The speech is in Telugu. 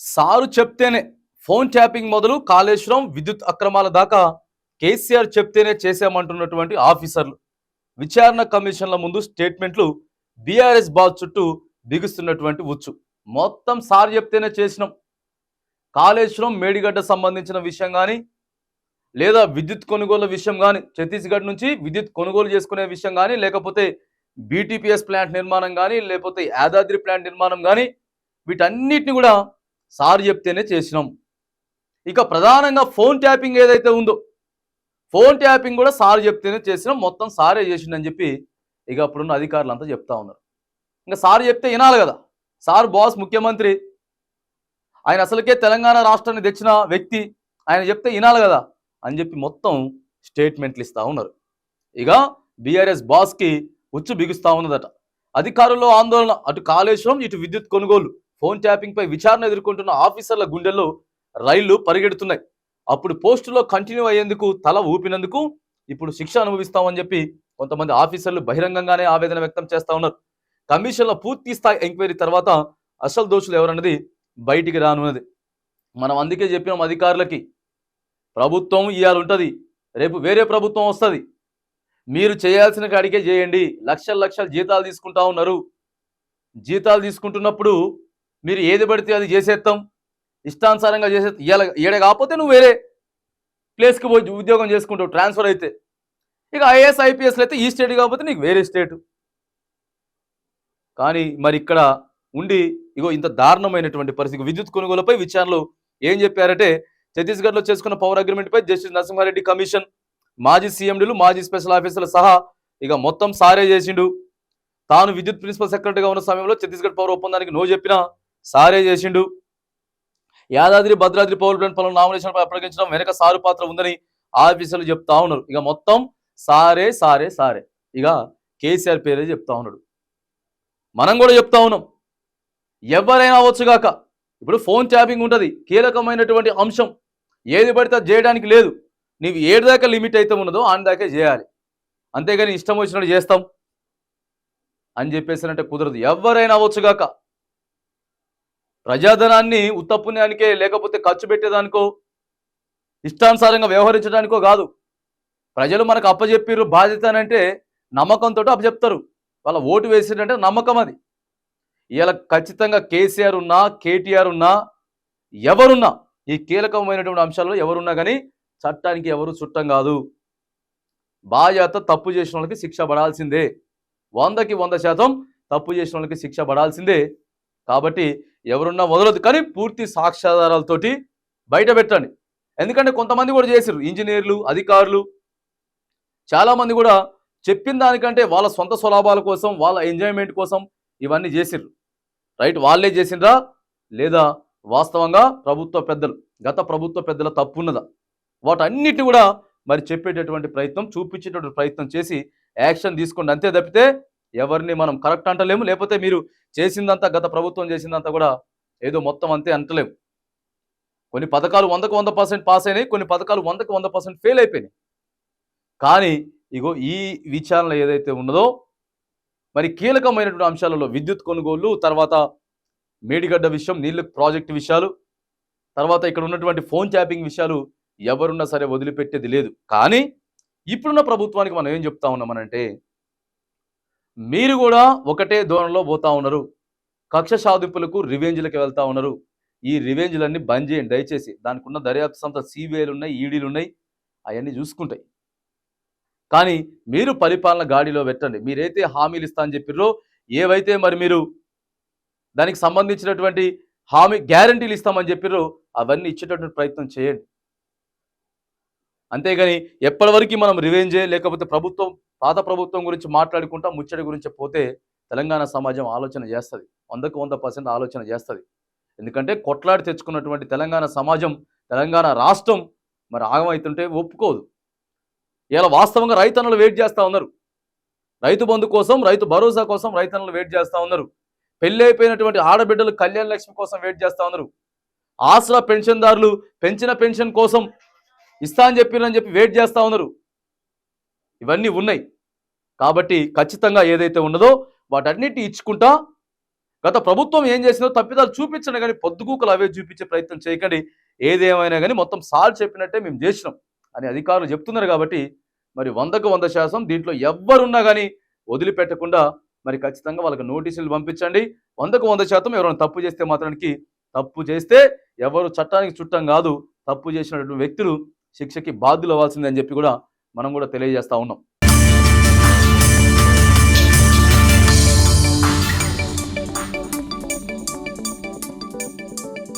సారు చెప్తేనే ఫోన్ ట్యాపింగ్ మొదలు కాళేశ్వరం విద్యుత్ అక్రమాల దాకా కేసీఆర్ చెప్తేనే చేశామంటున్నటువంటి ఆఫీసర్లు. విచారణ కమిషన్ల ముందు స్టేట్మెంట్లు బీఆర్ఎస్ బాస్ చుట్టూ బిగుస్తున్నటువంటి ఉచ్చు. మొత్తం సార్ చెప్తేనే చేసినాం. కాళేశ్వరం మేడిగడ్డ సంబంధించిన విషయం కానీ లేదా విద్యుత్ కొనుగోలు విషయం కానీ ఛత్తీస్గఢ్ నుంచి విద్యుత్ కొనుగోలు చేసుకునే విషయం కానీ లేకపోతే బీటీపీఎస్ ప్లాంట్ నిర్మాణం కానీ లేకపోతే యాదాద్రి ప్లాంట్ నిర్మాణం కానీ వీటన్నిటిని కూడా సార్ చెప్తేనే చేసినాం. ఇక ప్రధానంగా ఫోన్ ట్యాపింగ్ ఏదైతే ఉందో ఫోన్ ట్యాపింగ్ కూడా సార్ చెప్తేనే చేసినాం. మొత్తం సారే చేసిండని చెప్పి ఇక అప్పుడున్న అధికారులు అంతా చెప్తా ఉన్నారు. ఇంకా సార్ చెప్తే వినాలి కదా. సార్ బాస్ ముఖ్యమంత్రి. ఆయన అసలుకే తెలంగాణ రాష్ట్రాన్ని తెచ్చిన వ్యక్తి. ఆయన చెప్తే వినాలి కదా అని చెప్పి మొత్తం స్టేట్మెంట్లు ఇస్తూ ఉన్నారు. ఇక బీఆర్ఎస్ బాస్కి ఉచ్చు బిగుస్తూ ఉన్నదట. అధికారుల్లో ఆందోళన. అటు కాళేశ్వరం ఇటు విద్యుత్ కొనుగోలు. ఫోన్ ట్యాపింగ్ పై విచారణ ఎదుర్కొంటున్న ఆఫీసర్ల గుండెల్లో రైళ్ళు పరిగెడుతున్నాయి. అప్పుడు పోస్టులో కంటిన్యూ అయ్యేందుకు తల ఊపినందుకు ఇప్పుడు శిక్ష అనుభవిస్తామని చెప్పి కొంతమంది ఆఫీసర్లు బహిరంగంగానే ఆవేదన వ్యక్తం చేస్తా ఉన్నారు. కమిషన్ల పూర్తి స్థాయి ఎంక్వైరీ తర్వాత అసలు దోషులు ఎవరన్నది బయటికి రానున్నది. మనం అందుకే చెప్పినాం అధికారులకి ప్రభుత్వం ఇవాళ ఉంటుంది రేపు వేరే ప్రభుత్వం వస్తుంది. మీరు చేయాల్సిన కాడికే చేయండి. లక్షల లక్షల జీతాలు తీసుకుంటా ఉన్నారు. జీతాలు తీసుకుంటున్నప్పుడు మీరు ఏది పడితే అది చేసేస్తాం ఇష్టానుసారంగా చేసే ఇవాళ కాకపోతే నువ్వు వేరే ప్లేస్కి పోయి ఉద్యోగం చేసుకుంటావు ట్రాన్స్ఫర్ అయితే ఇక ఐఏఎస్ ఐపీఎస్లు అయితే ఈ స్టేట్ కాకపోతే నీకు వేరే స్టేట్. కానీ మరి ఇక్కడ ఉండి ఇగో ఇంత దారుణమైనటువంటి పరిస్థితి విద్యుత్ కొనుగోలుపై విచారణలు ఏం చెప్పారంటే ఛత్తీస్గఢ్లో చేసుకున్న పవర్ అగ్రిమెంట్పై జస్టిస్ నరసింహారెడ్డి కమిషన్ మాజీ సీఎండీలు మాజీ స్పెషల్ ఆఫీసర్లు సహా ఇక మొత్తం సారే చేసిండు. తాను విద్యుత్ ప్రిన్సిపల్ సెక్రటరీగా ఉన్న సమయంలో ఛత్తీస్గఢ్ పవర్ ఒప్పందానికి నో చెప్పినా సారే చేసిండు. యాదాద్రి భద్రాద్రి పవర్ ప్లాంట్ పనులు నామినేషన్ అప్పగించడం వెనక సారు పాత్ర ఉందని ఆఫీసర్లు చెప్తా ఉన్నారు. ఇక మొత్తం సారే సారే సారే. ఇక కేసీఆర్ పేరే చెప్తా ఉన్నాడు. మనం కూడా చెప్తా ఉన్నాం. ఎవరైనా అవ్వచ్చుగాక ఇప్పుడు ఫోన్ ట్యాపింగ్ ఉంటుంది. కీలకమైనటువంటి అంశం. ఏది పడితే అది చేయడానికి లేదు. నీవు ఏడు దాకా లిమిట్ అయితే ఉన్నదో ఆన్ దాకా చేయాలి. అంతేగాని ఇష్టం వచ్చినట్టు చేస్తాం. అని చెప్పేసినట్టే కుదరదు. ఎవరైనా అవ్వచ్చుగాక ప్రజాధనాన్ని ఉత్తపుణ్యానికే లేకపోతే ఖర్చు పెట్టేదానికో ఇష్టానుసారంగా వ్యవహరించడానికో కాదు. ప్రజలు మనకు అప్పచెప్పిర్రు బాధ్యత అని అంటే నమ్మకంతో అప్పచెప్తారు వాళ్ళ ఓటు వేసిందంటే నమ్మకం అది. ఇలా ఖచ్చితంగా కేసీఆర్ ఉన్నా కేటీఆర్ ఉన్నా ఎవరున్నా ఈ కీలకమైనటువంటి అంశాల్లో ఎవరున్నా కానీ చట్టానికి ఎవరు చుట్టం కాదు. బాధ్యత తప్పు చేసిన వాళ్ళకి శిక్ష పడాల్సిందే. వందకి వంద శాతం తప్పు చేసిన వాళ్ళకి శిక్ష పడాల్సిందే. కాబట్టి ఎవరున్నా వదలదు కానీ పూర్తి సాక్ష్యాధారాలతోటి బయట పెట్టండి. ఎందుకంటే కొంతమంది కూడా చేశారు ఇంజనీర్లు అధికారులు చాలామంది కూడా చెప్పిన దానికంటే వాళ్ళ సొంత స్వలాభాల కోసం వాళ్ళ ఎంజాయ్మెంట్ కోసం ఇవన్నీ చేసిర్రు. రైట్? వాళ్ళే చేసిండ్రా? లేదా వాస్తవంగా ప్రభుత్వ పెద్దలు గత ప్రభుత్వ పెద్దల తప్పు ఉన్నదా వాటన్నిటిని కూడా మరి చెప్పేటటువంటి ప్రయత్నం చూపించేటటువంటి ప్రయత్నం చేసి యాక్షన్ తీసుకోండి. అంతే తప్పితే ఎవరిని మనం కరెక్ట్ అంటలేము. లేకపోతే మీరు చేసిందంతా గత ప్రభుత్వం చేసిందంతా కూడా ఏదో మొత్తం అంతే అంటలేము. కొన్ని పథకాలు వందకు వంద పర్సెంట్ పాస్ అయినాయి కొన్ని పథకాలు వందకు వంద పర్సెంట్ ఫెయిల్ అయిపోయినాయి. కానీ ఇగో ఈ విచారణ ఏదైతే ఉన్నదో మరి కీలకమైనటువంటి అంశాలలో విద్యుత్ కొనుగోలు తర్వాత మేడిగడ్డ విషయం నీళ్ళ ప్రాజెక్టు విషయాలు తర్వాత ఇక్కడ ఉన్నటువంటి ఫోన్ ట్యాపింగ్ విషయాలు ఎవరున్నా సరే వదిలిపెట్టేది లేదు. కానీ ఇప్పుడున్న ప్రభుత్వానికి మనం ఏం చెప్తా ఉన్నామనంటే మీరు కూడా ఒకటే ధోరణిలో పోతా ఉన్నారు. కక్ష సాధింపులకు రివెంజ్లకు వెళ్తా ఉన్నారు. ఈ రివెంజ్లన్నీ బంద్ చేయండి. దయచేసి దానికి ఉన్న దర్యాప్తు సంస్థ సిబిఐలు ఉన్నాయి ఈడీలు ఉన్నాయి అవన్నీ చూసుకుంటాయి. కానీ మీరు పరిపాలన గాడిలో పెట్టండి. మీరైతే హామీలు ఇస్తా అని చెప్పిర్రో ఏవైతే మరి మీరు దానికి సంబంధించినటువంటి హామీ గ్యారంటీలు ఇస్తామని చెప్పిర్రో అవన్నీ ఇచ్చేటటువంటి ప్రయత్నం చేయండి. అంతేగాని ఎప్పటివరకు మనం రివెంజే లేకపోతే ప్రభుత్వం పాత ప్రభుత్వం గురించి మాట్లాడుకుంటా ముచ్చడి గురించి పోతే తెలంగాణ సమాజం ఆలోచన చేస్తుంది. వందకు వంద పర్సెంట్ ఆలోచన చేస్తుంది. ఎందుకంటే కొట్లాడి తెచ్చుకున్నటువంటి తెలంగాణ సమాజం తెలంగాణ రాష్ట్రం మరి ఆగమవుతుంటే ఒప్పుకోదు. ఇలా వాస్తవంగా రైతన్నలు వెయిట్ చేస్తూ ఉన్నారు. రైతు బంధు కోసం రైతు భరోసా కోసం రైతన్నలు వెయిట్ చేస్తూ ఉన్నారు. పెళ్ళి అయిపోయినటువంటి ఆడబిడ్డలు కళ్యాణ లక్ష్మి కోసం వెయిట్ చేస్తూ ఉన్నారు. ఆసరా పెన్షన్దారులు పెంచిన పెన్షన్ కోసం ఇస్తా అని చెప్పిరని చెప్పి వెయిట్ చేస్తూ ఉన్నారు. ఇవన్నీ ఉన్నాయి. కాబట్టి ఖచ్చితంగా ఏదైతే ఉన్నదో వాటన్నిటి ఇచ్చుకుంటా గత ప్రభుత్వం ఏం చేసిందో తప్పిదాలు చూపించండి కానీ పొద్దుగూకలు అవే చూపించే ప్రయత్నం చేయకండి. ఏదేమైనా కానీ మొత్తం సార్ చెప్పినట్టే మేము చేసినాం అని అధికారులు చెప్తున్నారు కాబట్టి మరి వందకు వంద శాతం దీంట్లో ఎవ్వరున్నా కానీ వదిలిపెట్టకుండా మరి ఖచ్చితంగా వాళ్ళకి నోటీసులు పంపించండి. వందకు వంద శాతం ఎవరైనా తప్పు చేస్తే మాత్రానికి తప్పు చేస్తే ఎవరు చట్టానికి చుట్టం కాదు. తప్పు చేసినటువంటి వ్యక్తులు శిక్షకి బాధ్యులు అవ్వాల్సిందని చెప్పి కూడా మనం కూడా తెలియజేస్తా ఉన్నాం.